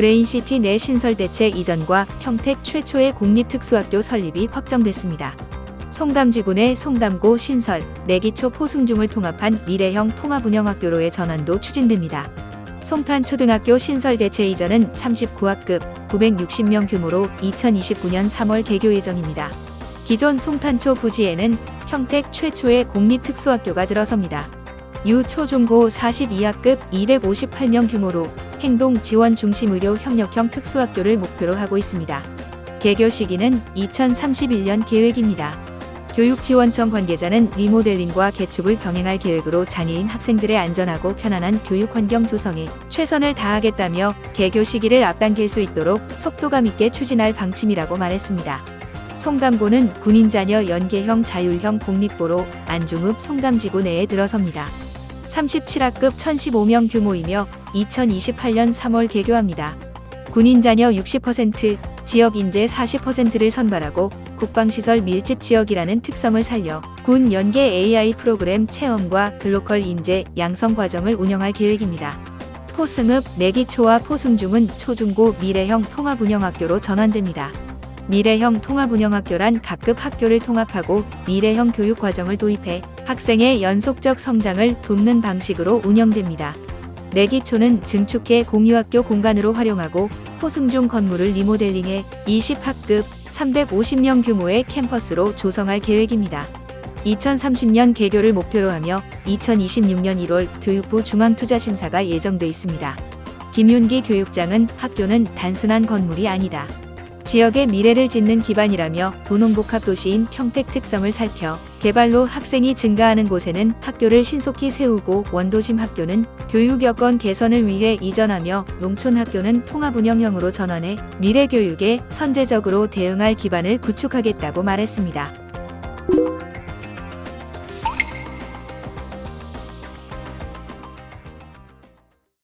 브레인시티 내 신설 대책 이전과 평택 최초의 공립특수학교 설립이 확정됐습니다. 송담지군의 송담고 신설, 내기초 포승중을 통합한 미래형 통합운영학교로의 전환도 추진됩니다. 송탄초등학교 신설 대체 이전은 39학급 960명 규모로 2029년 3월 개교 예정입니다. 기존 송탄초 부지에는 평택 최초의 공립특수학교가 들어섭니다. 유초중고 42학급 258명 규모로 행동 지원 중심 의료 협력형 특수학교를 목표로 하고 있습니다. 개교 시기는 2031년 계획입니다. 교육지원청 관계자는 리모델링과 개축을 병행할 계획으로 장애인 학생들의 안전하고 편안한 교육 환경 조성에 최선을 다하겠다며 개교 시기를 앞당길 수 있도록 속도감 있게 추진할 방침이라고 말했습니다. 송담고는 군인 자녀 연계형 자율형 공립고로 안중읍 송담지구 내에 들어섭니다. 37학급 1015명 규모이며 2028년 3월 개교합니다. 군인 자녀 60%, 지역 인재 40%를 선발하고 국방시설 밀집 지역이라는 특성을 살려 군 연계 AI 프로그램 체험과 글로컬 인재 양성 과정을 운영할 계획입니다. 포승읍, 내기초와 포승중은 초중고 미래형 통합운영학교로 전환됩니다. 미래형 통합운영학교란 각급 학교를 통합하고 미래형 교육 과정을 도입해 학생의 연속적 성장을 돕는 방식으로 운영됩니다. 내기초는 증축해 공유학교 공간으로 활용하고 포승중 건물을 리모델링해 20학급 350명 규모의 캠퍼스로 조성할 계획입니다. 2030년 개교를 목표로 하며 2026년 1월 교육부 중앙투자심사가 예정돼 있습니다. 김윤기 교육장은 학교는 단순한 건물이 아니다. 지역의 미래를 짓는 기반이라며 도농복합 도시인 평택 특성을 살펴 개발로 학생이 증가하는 곳에는 학교를 신속히 세우고 원도심 학교는 교육 여건 개선을 위해 이전하며 농촌 학교는 통합 운영형으로 전환해 미래 교육에 선제적으로 대응할 기반을 구축하겠다고 말했습니다.